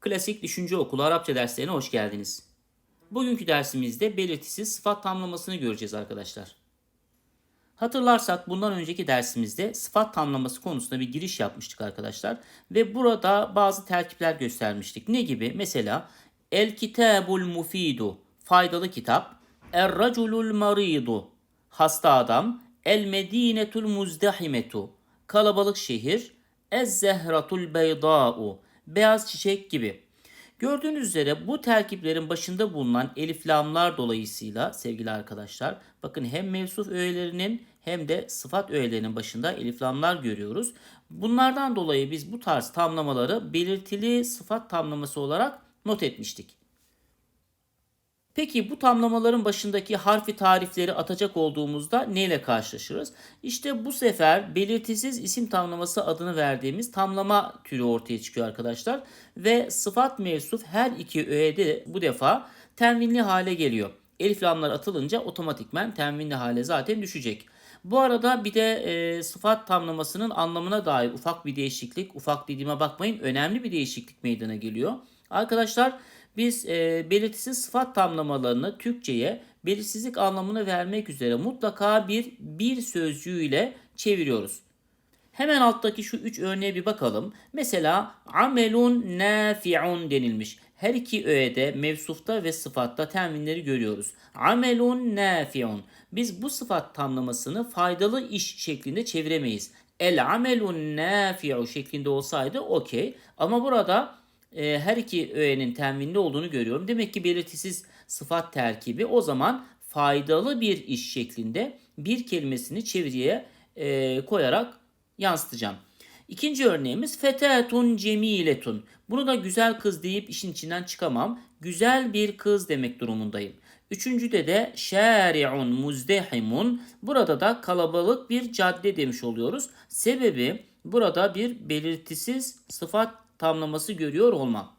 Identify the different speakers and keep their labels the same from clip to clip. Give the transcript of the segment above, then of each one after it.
Speaker 1: Klasik Düşünce Okulu Arapça derslerine hoş geldiniz. Bugünkü dersimizde belirtisiz sıfat tamlamasını göreceğiz arkadaşlar. Hatırlarsak bundan önceki dersimizde sıfat tamlaması konusunda bir giriş yapmıştık arkadaşlar. Ve burada bazı terkipler göstermiştik. Ne gibi? Mesela El kitabul mufidu faydalı kitap. Er raculul maridu hasta adam. El medinetul muzdahimetu kalabalık şehir. Ez zehratul beyda'u beyaz çiçek gibi. Gördüğünüz üzere bu terkiplerin başında bulunan eliflamlar dolayısıyla sevgili arkadaşlar bakın hem mevsuf öğelerinin hem de sıfat öğelerinin başında eliflamlar görüyoruz. Bunlardan dolayı biz bu tarz tamlamaları belirtili sıfat tamlaması olarak not etmiştik. Peki bu tamlamaların başındaki harfi tarifleri atacak olduğumuzda neyle karşılaşırız? İşte bu sefer belirtisiz isim tamlaması adını verdiğimiz tamlama türü ortaya çıkıyor arkadaşlar. Ve sıfat mevsuf her iki öğede bu defa tenvinli hale geliyor. Elif lamlar atılınca otomatikmen tenvinli hale zaten düşecek. Bu arada bir de e, sıfat tamlamasının anlamına dair ufak bir değişiklik, ufak dediğime bakmayın önemli bir değişiklik meydana geliyor. Arkadaşlar biz e, belirtisiz sıfat tamlamalarını Türkçe'ye belirsizlik anlamını vermek üzere mutlaka bir bir sözcüğüyle çeviriyoruz. Hemen alttaki şu üç örneğe bir bakalım. Mesela amelun nafi'un denilmiş. Her iki öğede mevsufta ve sıfatta tenvinleri görüyoruz. Amelun nafi'un. Biz bu sıfat tamlamasını faydalı iş şeklinde çeviremeyiz. El amelun nafi'u şeklinde olsaydı okey. Ama burada e, her iki öğenin tenvinli olduğunu görüyorum. Demek ki belirtisiz sıfat terkibi o zaman faydalı bir iş şeklinde bir kelimesini çeviriye e, koyarak yansıtacağım. İkinci örneğimiz fetetun cemiletun. Bunu da güzel kız deyip işin içinden çıkamam. Güzel bir kız demek durumundayım. Üçüncüde de şari'un muzdehimun. Burada da kalabalık bir cadde demiş oluyoruz. Sebebi burada bir belirtisiz sıfat tamlaması görüyor olmam.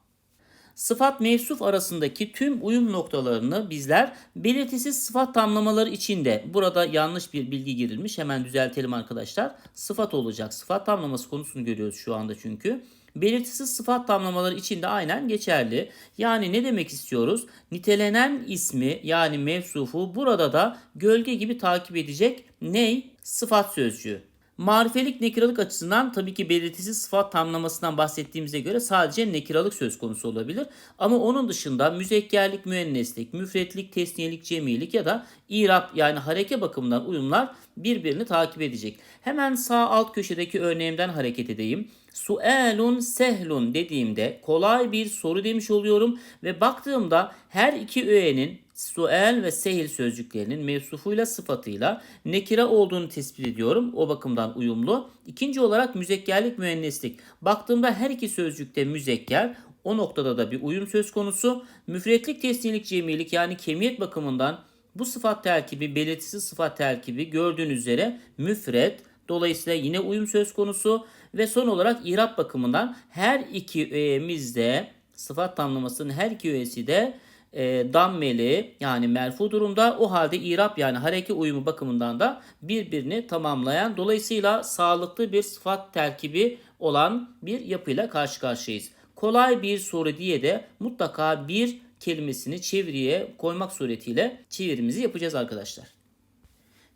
Speaker 1: Sıfat mevsuf arasındaki tüm uyum noktalarını bizler belirtisiz sıfat tamlamaları içinde burada yanlış bir bilgi girilmiş hemen düzeltelim arkadaşlar. Sıfat olacak. Sıfat tamlaması konusunu görüyoruz şu anda çünkü. Belirtisiz sıfat tamlamaları içinde aynen geçerli. Yani ne demek istiyoruz? Nitelenen ismi yani mevsufu burada da gölge gibi takip edecek ney? Sıfat sözcüğü. Marifelik nekiralık açısından tabii ki belirtisiz sıfat tamlamasından bahsettiğimize göre sadece nekiralık söz konusu olabilir. Ama onun dışında müzekkerlik, müenneslik, müfretlik, tesniyelik, cemilik ya da irap yani hareke bakımından uyumlar birbirini takip edecek. Hemen sağ alt köşedeki örneğimden hareket edeyim. Suelun sehlun dediğimde kolay bir soru demiş oluyorum ve baktığımda her iki öğenin suel ve sehil sözcüklerinin mevsufuyla sıfatıyla nekire olduğunu tespit ediyorum. O bakımdan uyumlu. İkinci olarak müzekkerlik müenneslik. Baktığımda her iki sözcükte müzekker o noktada da bir uyum söz konusu. Müfretlik, tesniyelik, cemilik yani kemiyet bakımından bu sıfat terkibi, belirtisiz sıfat terkibi gördüğünüz üzere müfret, dolayısıyla yine uyum söz konusu ve son olarak irap bakımından her iki öğemizde sıfat tamlamasının her iki öğesi de e, dammeli yani merfu durumda. O halde irap yani hareke uyumu bakımından da birbirini tamamlayan dolayısıyla sağlıklı bir sıfat terkibi olan bir yapıyla karşı karşıyayız. Kolay bir soru diye de mutlaka bir kelimesini çeviriye koymak suretiyle çevirimizi yapacağız arkadaşlar.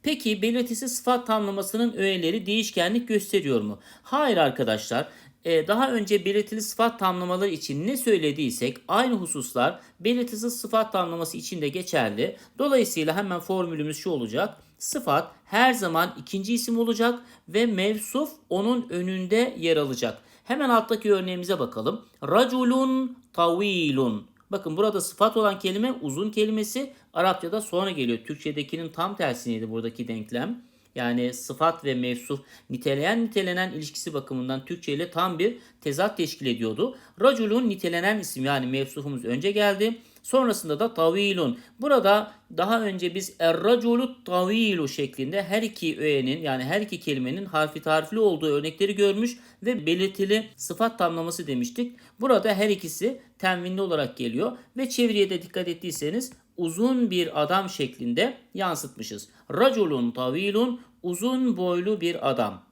Speaker 1: Peki belirtisiz sıfat tamlamasının öğeleri değişkenlik gösteriyor mu? Hayır arkadaşlar. Ee, daha önce belirtili sıfat tamlamaları için ne söylediysek aynı hususlar belirtisiz sıfat tamlaması için de geçerli. Dolayısıyla hemen formülümüz şu olacak. Sıfat her zaman ikinci isim olacak ve mevsuf onun önünde yer alacak. Hemen alttaki örneğimize bakalım. Raculun tavilun. Bakın burada sıfat olan kelime uzun kelimesi Arapçada sonra geliyor. Türkçedekinin tam tersineydi buradaki denklem. Yani sıfat ve mevsuf niteleyen nitelenen ilişkisi bakımından Türkçe ile tam bir tezat teşkil ediyordu. Raculun nitelenen isim yani mevsufumuz önce geldi. Sonrasında da tavilun. Burada daha önce biz erraculu tavilu şeklinde her iki öğenin yani her iki kelimenin harfi tarifli olduğu örnekleri görmüş ve belirtili sıfat tamlaması demiştik. Burada her ikisi tenvinli olarak geliyor ve çeviriye de dikkat ettiyseniz uzun bir adam şeklinde yansıtmışız. Raculun tavilun uzun boylu bir adam.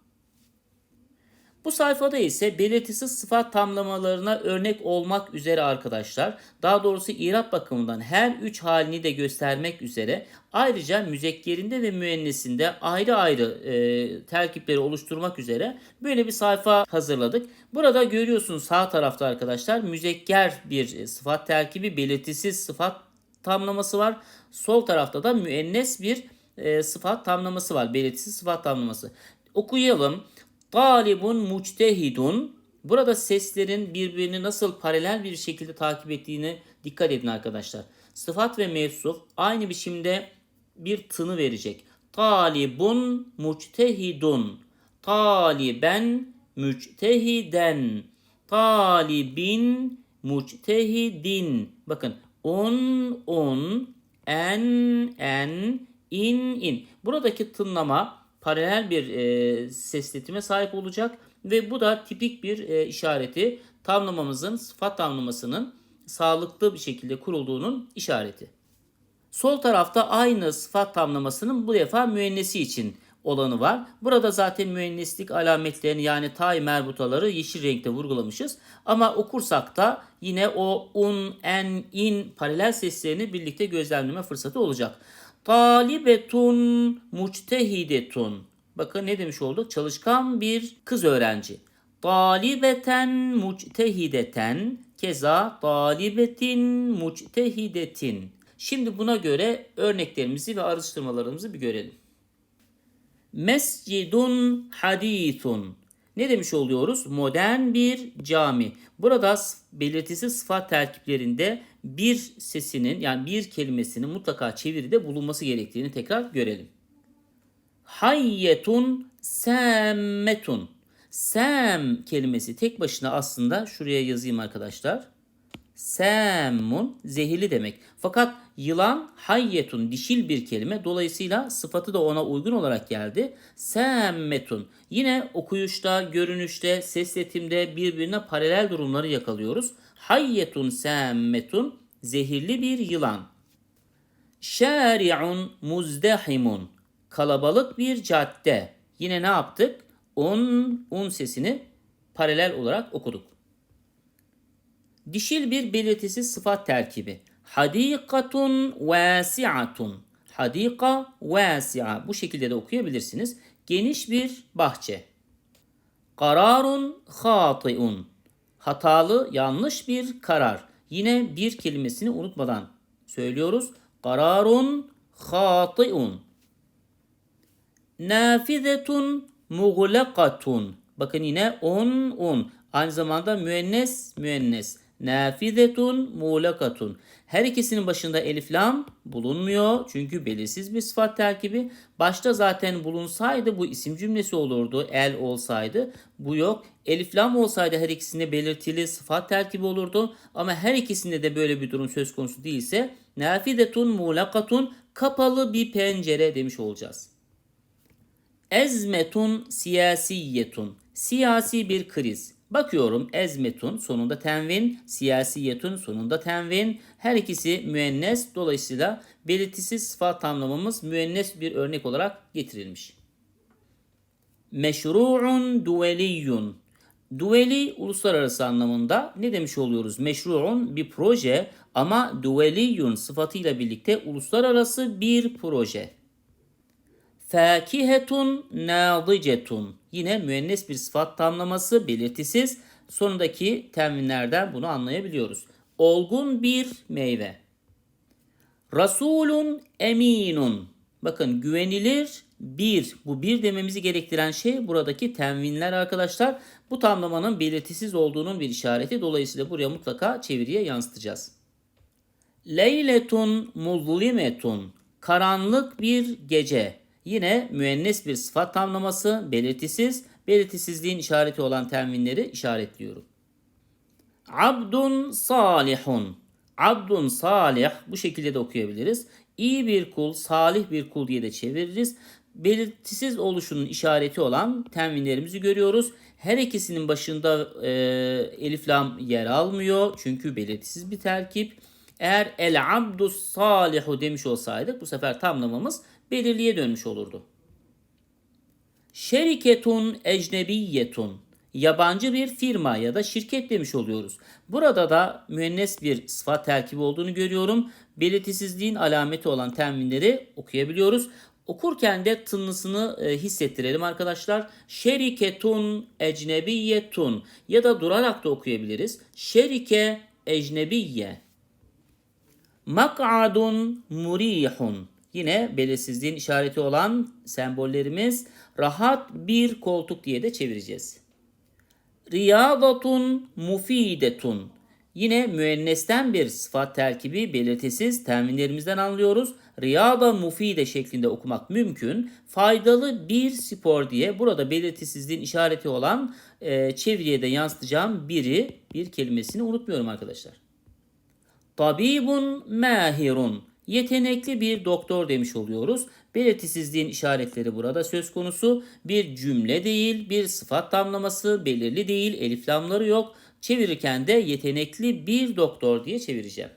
Speaker 1: Bu sayfada ise belirtisiz sıfat tamlamalarına örnek olmak üzere arkadaşlar. Daha doğrusu irap bakımından her üç halini de göstermek üzere ayrıca müzekkerinde ve müennesinde ayrı ayrı e, terkipleri oluşturmak üzere böyle bir sayfa hazırladık. Burada görüyorsunuz sağ tarafta arkadaşlar müzekker bir sıfat terkibi belirtisiz sıfat tamlaması var. Sol tarafta da müennes bir e, sıfat tamlaması var. Belirtisiz sıfat tamlaması. Okuyalım. Talibun muçtehidun. Burada seslerin birbirini nasıl paralel bir şekilde takip ettiğini dikkat edin arkadaşlar. Sıfat ve mevsuf aynı biçimde bir tını verecek. Talibun muçtehidun. Taliben müçtehiden. Talibin muçtehidin. Bakın un un en en in in. Buradaki tınlama paralel bir e, sesletime sahip olacak ve bu da tipik bir e, işareti tamlamamızın sıfat tamlamasının sağlıklı bir şekilde kurulduğunun işareti. Sol tarafta aynı sıfat tamlamasının bu defa müennesi için olanı var. Burada zaten müenneslik alametlerini yani tay merbutaları yeşil renkte vurgulamışız. Ama okursak da yine o un, en, in paralel seslerini birlikte gözlemleme fırsatı olacak. Talibetun muçtehidetun. Bakın ne demiş olduk? Çalışkan bir kız öğrenci. Talibeten muçtehideten keza talibetin muçtehidetin. Şimdi buna göre örneklerimizi ve araştırmalarımızı bir görelim. Mescidun hadithun. Ne demiş oluyoruz? Modern bir cami. Burada belirtisi sıfat terkiplerinde bir sesinin yani bir kelimesinin mutlaka çeviride bulunması gerektiğini tekrar görelim. Hayyetun semmetun. Sem kelimesi tek başına aslında şuraya yazayım arkadaşlar. Semmun zehirli demek. Fakat yılan hayyetun dişil bir kelime. Dolayısıyla sıfatı da ona uygun olarak geldi. Semmetun. Yine okuyuşta, görünüşte, sesletimde birbirine paralel durumları yakalıyoruz. Hayyetun semmetun zehirli bir yılan. Şari'un muzdehimun. Kalabalık bir cadde. Yine ne yaptık? Un, un sesini paralel olarak okuduk. Dişil bir belirtisiz sıfat terkibi. Hadikatun vasi'atun. Hadika vasi'a. Bu şekilde de okuyabilirsiniz. Geniş bir bahçe. Kararun hatiun. Hatalı, yanlış bir karar. Yine bir kelimesini unutmadan söylüyoruz. Kararun hatiun. Nafizetun muğlakatun. Bakın yine on un. Aynı zamanda müennes müennes. Nafizetun muğlakatun. Her ikisinin başında elif lam bulunmuyor. Çünkü belirsiz bir sıfat terkibi. Başta zaten bulunsaydı bu isim cümlesi olurdu. El olsaydı. Bu yok. Elif lam olsaydı her ikisinde belirtili sıfat terkibi olurdu. Ama her ikisinde de böyle bir durum söz konusu değilse nafidetun muğlakatun kapalı bir pencere demiş olacağız. Ezmetun siyasiyetun. Siyasi bir kriz. Bakıyorum ezmetun sonunda tenvin, siyasiyetun sonunda tenvin. Her ikisi müennes. Dolayısıyla belirtisiz sıfat tamlamamız müennes bir örnek olarak getirilmiş. Meşru'un duveliyyun. Duveli uluslararası anlamında ne demiş oluyoruz? Meşru'un bir proje ama duveliyyun sıfatıyla birlikte uluslararası bir proje. Fakihetun nadicetun. Yine müennes bir sıfat tamlaması belirtisiz. Sonundaki teminlerden bunu anlayabiliyoruz. Olgun bir meyve. Rasulun eminun. Bakın güvenilir bir. Bu bir dememizi gerektiren şey buradaki tenvinler arkadaşlar. Bu tamlamanın belirtisiz olduğunun bir işareti. Dolayısıyla buraya mutlaka çeviriye yansıtacağız. Leyletun muzlimetun. Karanlık bir gece. Yine müennes bir sıfat tamlaması belirtisiz, belirtisizliğin işareti olan terminleri işaretliyorum. Abdun salihun. Abdun salih bu şekilde de okuyabiliriz. İyi bir kul, salih bir kul diye de çeviririz. Belirtisiz oluşunun işareti olan terminlerimizi görüyoruz. Her ikisinin başında e, elif lam yer almıyor. Çünkü belirtisiz bir terkip. Eğer el abdu salihu demiş olsaydık bu sefer tamlamamız belirliye dönmüş olurdu. Şeriketun ecnebiyetun. yabancı bir firma ya da şirket demiş oluyoruz. Burada da müennes bir sıfat terkibi olduğunu görüyorum. Belirtisizliğin alameti olan tenvinleri okuyabiliyoruz. Okurken de tınlısını e, hissettirelim arkadaşlar. Şeriketun ecnebiyetun ya da durarak da okuyabiliriz. Şerike ecnebiye. Mak'adun murihun. Yine belirsizliğin işareti olan sembollerimiz rahat bir koltuk diye de çevireceğiz. Riyadatun mufidetun. Yine müennesten bir sıfat terkibi belirtisiz terminlerimizden anlıyoruz. Riyada mufide şeklinde okumak mümkün. Faydalı bir spor diye burada belirtisizliğin işareti olan e, çeviriye de yansıtacağım biri bir kelimesini unutmuyorum arkadaşlar. Tabibun mahirun. Yetenekli bir doktor demiş oluyoruz. Belirtisizliğin işaretleri burada söz konusu. Bir cümle değil, bir sıfat tamlaması belirli değil, elif lamları yok. Çevirirken de yetenekli bir doktor diye çevireceğim.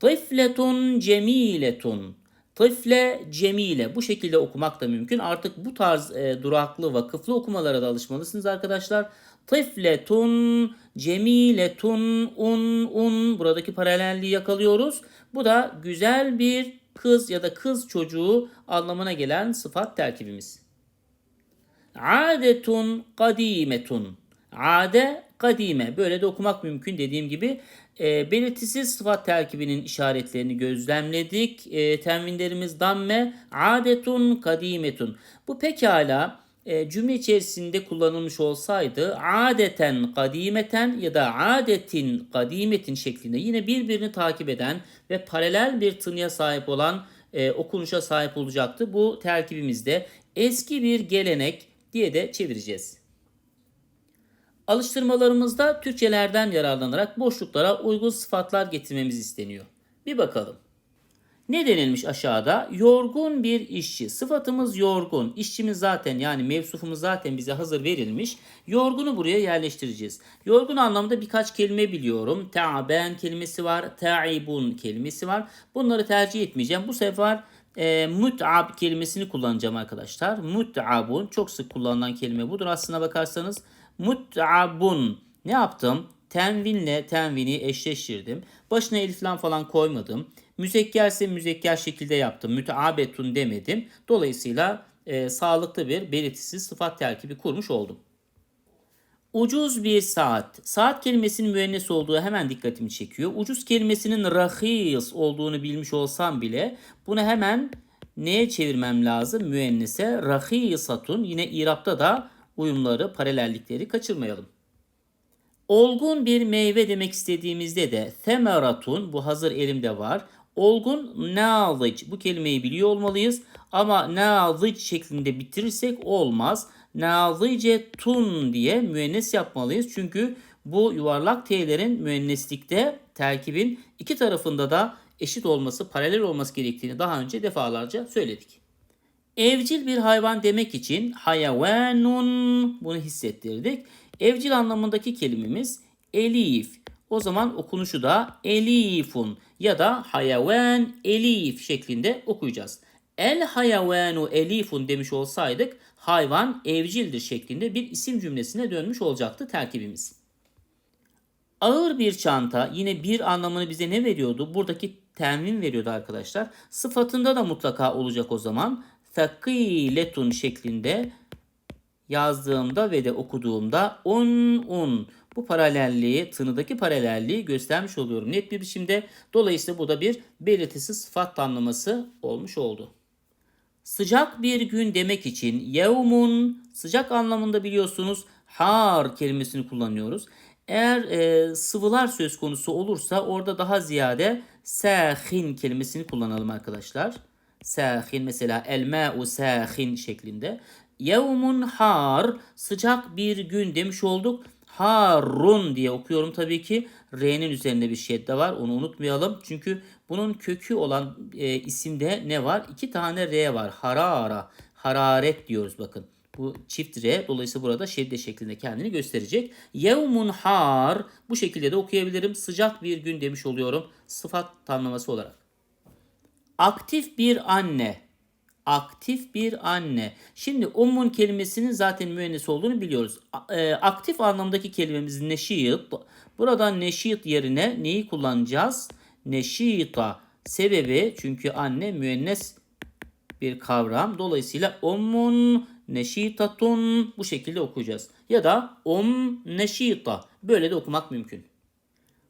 Speaker 1: Tıfletun cemiletun. Tıfle cemile. Bu şekilde okumak da mümkün. Artık bu tarz e, duraklı, vakıflı okumalara da alışmalısınız arkadaşlar. Tıfletun cemiletun un un. Buradaki paralelliği yakalıyoruz. Bu da güzel bir kız ya da kız çocuğu anlamına gelen sıfat terkibimiz. Adetun kadimetun. Ade kadime. Böyle de okumak mümkün dediğim gibi. E, belirtisiz sıfat terkibinin işaretlerini gözlemledik. E, tenvinlerimiz damme, adetun, kadimetun. Bu pekala e, cümle içerisinde kullanılmış olsaydı adeten kadimeten ya da adetin kadimetin şeklinde yine birbirini takip eden ve paralel bir tınıya sahip olan e, okunuşa sahip olacaktı. Bu terkibimizde eski bir gelenek diye de çevireceğiz. Alıştırmalarımızda Türkçelerden yararlanarak boşluklara uygun sıfatlar getirmemiz isteniyor. Bir bakalım. Ne denilmiş aşağıda? Yorgun bir işçi. Sıfatımız yorgun. İşçimiz zaten yani mevsufumuz zaten bize hazır verilmiş. Yorgunu buraya yerleştireceğiz. Yorgun anlamında birkaç kelime biliyorum. Ta'ben kelimesi var. Ta'ibun kelimesi var. Bunları tercih etmeyeceğim. Bu sefer e, mut'ab kelimesini kullanacağım arkadaşlar. Mut'abun çok sık kullanılan kelime budur. Aslına bakarsanız mut'abun ne yaptım? Tenvinle tenvini eşleştirdim. Başına elif lam falan koymadım. Müzekkerse müzekker şekilde yaptım. Müteabetun demedim. Dolayısıyla e, sağlıklı bir belirtisiz sıfat terkibi kurmuş oldum. Ucuz bir saat. Saat kelimesinin müennes olduğu hemen dikkatimi çekiyor. Ucuz kelimesinin rahis olduğunu bilmiş olsam bile bunu hemen neye çevirmem lazım? Müennese rahisatun. Yine İrab'da da uyumları, paralellikleri kaçırmayalım. Olgun bir meyve demek istediğimizde de temeratun bu hazır elimde var. Olgun knowledge bu kelimeyi biliyor olmalıyız ama knowledge şeklinde bitirirsek olmaz. Knowledge tun diye müennes yapmalıyız. Çünkü bu yuvarlak t'lerin müenneslikte terkibin iki tarafında da eşit olması, paralel olması gerektiğini daha önce defalarca söyledik. Evcil bir hayvan demek için hayvanun bunu hissettirdik. Evcil anlamındaki kelimemiz elif. O zaman okunuşu da elifun ya da hayvan elif şeklinde okuyacağız. El hayvanu elifun demiş olsaydık hayvan evcildir şeklinde bir isim cümlesine dönmüş olacaktı terkibimiz. Ağır bir çanta yine bir anlamını bize ne veriyordu? Buradaki temin veriyordu arkadaşlar. Sıfatında da mutlaka olacak o zaman. Thakiletun şeklinde yazdığımda ve de okuduğumda un un bu paralelliği, tınıdaki paralelliği göstermiş oluyorum net bir biçimde. Dolayısıyla bu da bir belirtisi sıfat tamlaması olmuş oldu. Sıcak bir gün demek için yevmun sıcak anlamında biliyorsunuz har kelimesini kullanıyoruz. Eğer e, sıvılar söz konusu olursa orada daha ziyade sahin kelimesini kullanalım arkadaşlar. Sahin mesela el ma'u sahin şeklinde. Yevmun har sıcak bir gün demiş olduk. Harun diye okuyorum tabii ki. R'nin üzerinde bir şedde var. Onu unutmayalım. Çünkü bunun kökü olan e, isimde ne var? İki tane R var. Harara. Hararet diyoruz bakın. Bu çift R. Dolayısıyla burada şedde şeklinde kendini gösterecek. Yevmun har. Bu şekilde de okuyabilirim. Sıcak bir gün demiş oluyorum. Sıfat tamlaması olarak. Aktif bir anne. Aktif bir anne. Şimdi ummun kelimesinin zaten müennes olduğunu biliyoruz. E, aktif anlamdaki kelimemiz neşit. Burada neşit yerine neyi kullanacağız? Neşita. Sebebi çünkü anne müennes bir kavram. Dolayısıyla ummun neşitatun bu şekilde okuyacağız. Ya da um neşita. Böyle de okumak mümkün.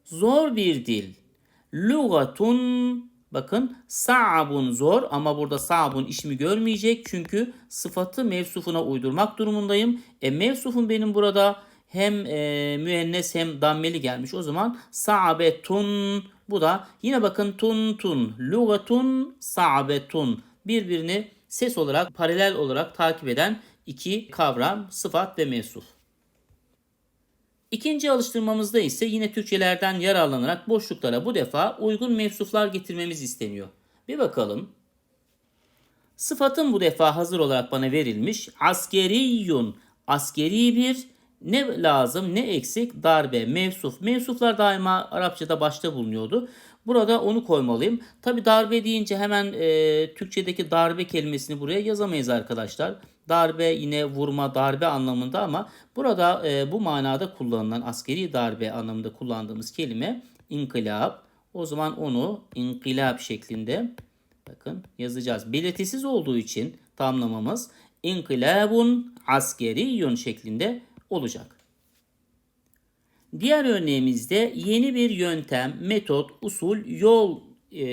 Speaker 1: Zor bir dil. Lugatun bakın sa'bun zor ama burada sa'bun işimi görmeyecek çünkü sıfatı mevsufuna uydurmak durumundayım. E mevsufum benim burada hem e, müennes hem dammeli gelmiş. O zaman sa'betun bu da yine bakın tun tun lugatun sa'betun birbirini ses olarak paralel olarak takip eden iki kavram sıfat ve mevsuf. İkinci alıştırmamızda ise yine Türkçelerden yararlanarak boşluklara bu defa uygun mevsuflar getirmemiz isteniyor. Bir bakalım. Sıfatın bu defa hazır olarak bana verilmiş. Askeriyun. Askeri bir ne lazım ne eksik darbe mevsuf. Mevsuflar daima Arapçada başta bulunuyordu. Burada onu koymalıyım. Tabi darbe deyince hemen e, Türkçedeki darbe kelimesini buraya yazamayız arkadaşlar. Darbe yine vurma darbe anlamında ama burada e, bu manada kullanılan askeri darbe anlamında kullandığımız kelime inkılap. O zaman onu inkılap şeklinde bakın yazacağız. Belirtisiz olduğu için tamlamamız inkılabun askeriyun şeklinde olacak. Diğer örneğimizde yeni bir yöntem, metot, usul, yol e,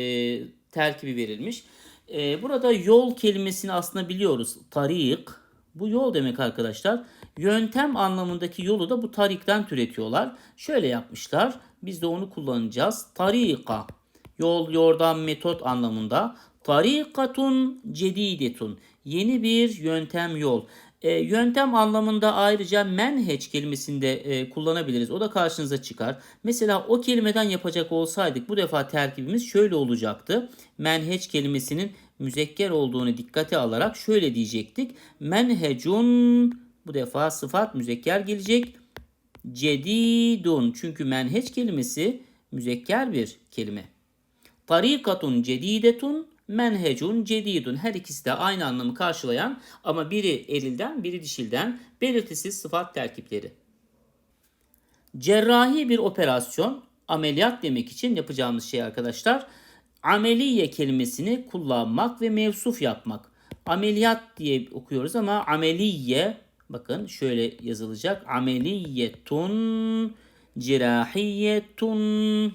Speaker 1: terkibi verilmiş. E, burada yol kelimesini aslında biliyoruz. Tarik. Bu yol demek arkadaşlar. Yöntem anlamındaki yolu da bu tarikten türetiyorlar. Şöyle yapmışlar. Biz de onu kullanacağız. Tarika. Yol, yordam, metot anlamında. Tarikatun cedidetun. Yeni bir yöntem, yol. E, yöntem anlamında ayrıca menheç kelimesini de e, kullanabiliriz. O da karşınıza çıkar. Mesela o kelimeden yapacak olsaydık bu defa terkibimiz şöyle olacaktı. Menheç kelimesinin müzekker olduğunu dikkate alarak şöyle diyecektik. Menhecun bu defa sıfat müzekker gelecek. Cedidun çünkü menheç kelimesi müzekker bir kelime. Tarikatun cedidetun menhecun cedidun. Her ikisi de aynı anlamı karşılayan ama biri erilden biri dişilden belirtisiz sıfat terkipleri. Cerrahi bir operasyon ameliyat demek için yapacağımız şey arkadaşlar ameliye kelimesini kullanmak ve mevsuf yapmak. Ameliyat diye okuyoruz ama ameliye bakın şöyle yazılacak. Ameliyetun cirahiyetun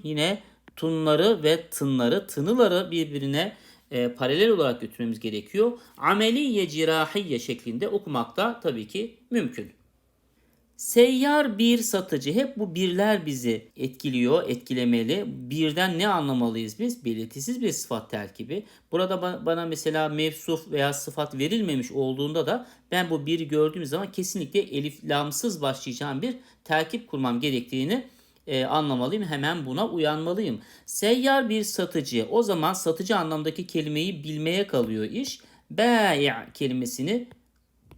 Speaker 1: yine tunları ve tınları, tınıları birbirine e, paralel olarak götürmemiz gerekiyor. Ameliye cirahiye şeklinde okumak da tabii ki mümkün. Seyyar bir satıcı. Hep bu birler bizi etkiliyor, etkilemeli. Birden ne anlamalıyız biz? Belirtisiz bir sıfat terkibi. Burada bana mesela mevsuf veya sıfat verilmemiş olduğunda da ben bu biri gördüğüm zaman kesinlikle elif lamsız başlayacağım bir terkip kurmam gerektiğini e, anlamalıyım. Hemen buna uyanmalıyım. Seyyar bir satıcı. O zaman satıcı anlamdaki kelimeyi bilmeye kalıyor iş. Bai' kelimesini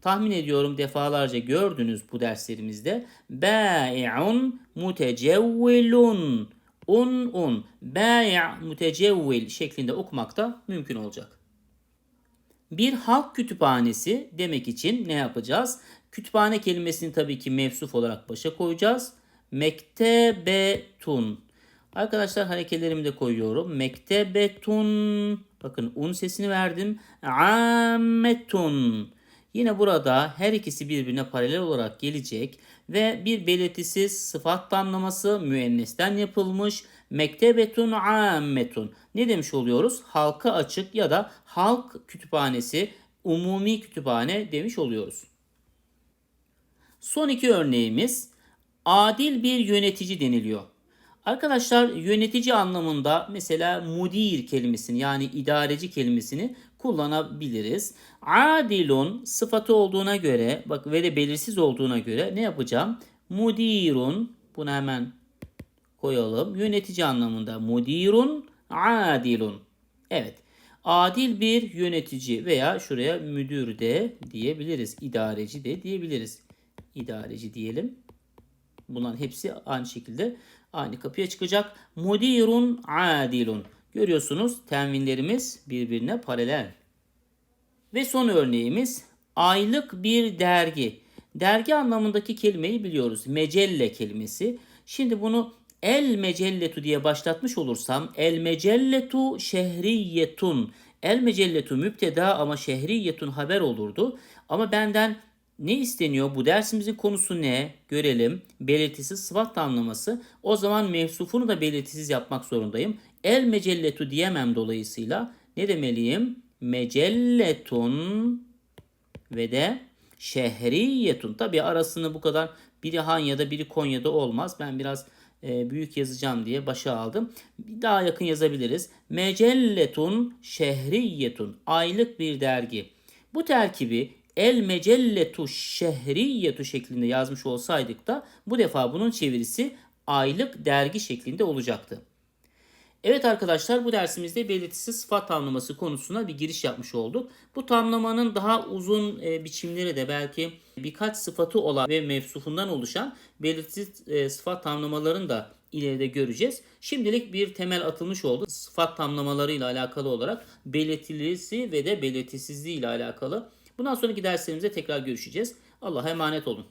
Speaker 1: tahmin ediyorum defalarca gördünüz bu derslerimizde. Bai'un mutecevvilun. Un un. Bai' mutecevvil şeklinde okumak da mümkün olacak. Bir halk kütüphanesi demek için ne yapacağız? Kütüphane kelimesini tabii ki mevsuf olarak başa koyacağız. Mektebetun. Arkadaşlar hareketlerimi de koyuyorum. Mektebetun. Bakın un sesini verdim. Ammetun. Yine burada her ikisi birbirine paralel olarak gelecek ve bir belirtisiz sıfat tamlaması müennesten yapılmış. Mektebetun ammetun. Ne demiş oluyoruz? Halka açık ya da halk kütüphanesi, umumi kütüphane demiş oluyoruz. Son iki örneğimiz adil bir yönetici deniliyor. Arkadaşlar yönetici anlamında mesela mudir kelimesini yani idareci kelimesini kullanabiliriz. Adilun sıfatı olduğuna göre bak ve de belirsiz olduğuna göre ne yapacağım? Mudirun bunu hemen koyalım. Yönetici anlamında mudirun adilun. Evet. Adil bir yönetici veya şuraya müdür de diyebiliriz. İdareci de diyebiliriz. İdareci diyelim. Bunların hepsi aynı şekilde aynı kapıya çıkacak. Mudirun adilun. Görüyorsunuz tenvinlerimiz birbirine paralel. Ve son örneğimiz aylık bir dergi. Dergi anlamındaki kelimeyi biliyoruz. Mecelle kelimesi. Şimdi bunu el mecelletu diye başlatmış olursam el mecelletu şehriyetun. El mecelletu müpteda ama şehriyetun haber olurdu. Ama benden ne isteniyor? Bu dersimizin konusu ne? Görelim. Belirtisiz sıfat tamlaması. O zaman mevsufunu da belirtisiz yapmak zorundayım. El mecelletu diyemem dolayısıyla. Ne demeliyim? Mecelletun ve de şehriyetun. Tabi arasını bu kadar biri Hanya'da biri Konya'da olmaz. Ben biraz e, büyük yazacağım diye başa aldım. Daha yakın yazabiliriz. Mecelletun şehriyetun. Aylık bir dergi. Bu terkibi el mecelletu şehriyetu şeklinde yazmış olsaydık da bu defa bunun çevirisi aylık dergi şeklinde olacaktı. Evet arkadaşlar bu dersimizde belirtisiz sıfat tamlaması konusuna bir giriş yapmış olduk. Bu tamlamanın daha uzun e, biçimleri de belki birkaç sıfatı olan ve mevsufundan oluşan belirtisiz e, sıfat tamlamalarını da ileride göreceğiz. Şimdilik bir temel atılmış oldu. Sıfat tamlamalarıyla alakalı olarak belirtilisi ve de belirtisizliği ile alakalı. Bundan sonraki derslerimizde tekrar görüşeceğiz. Allah'a emanet olun.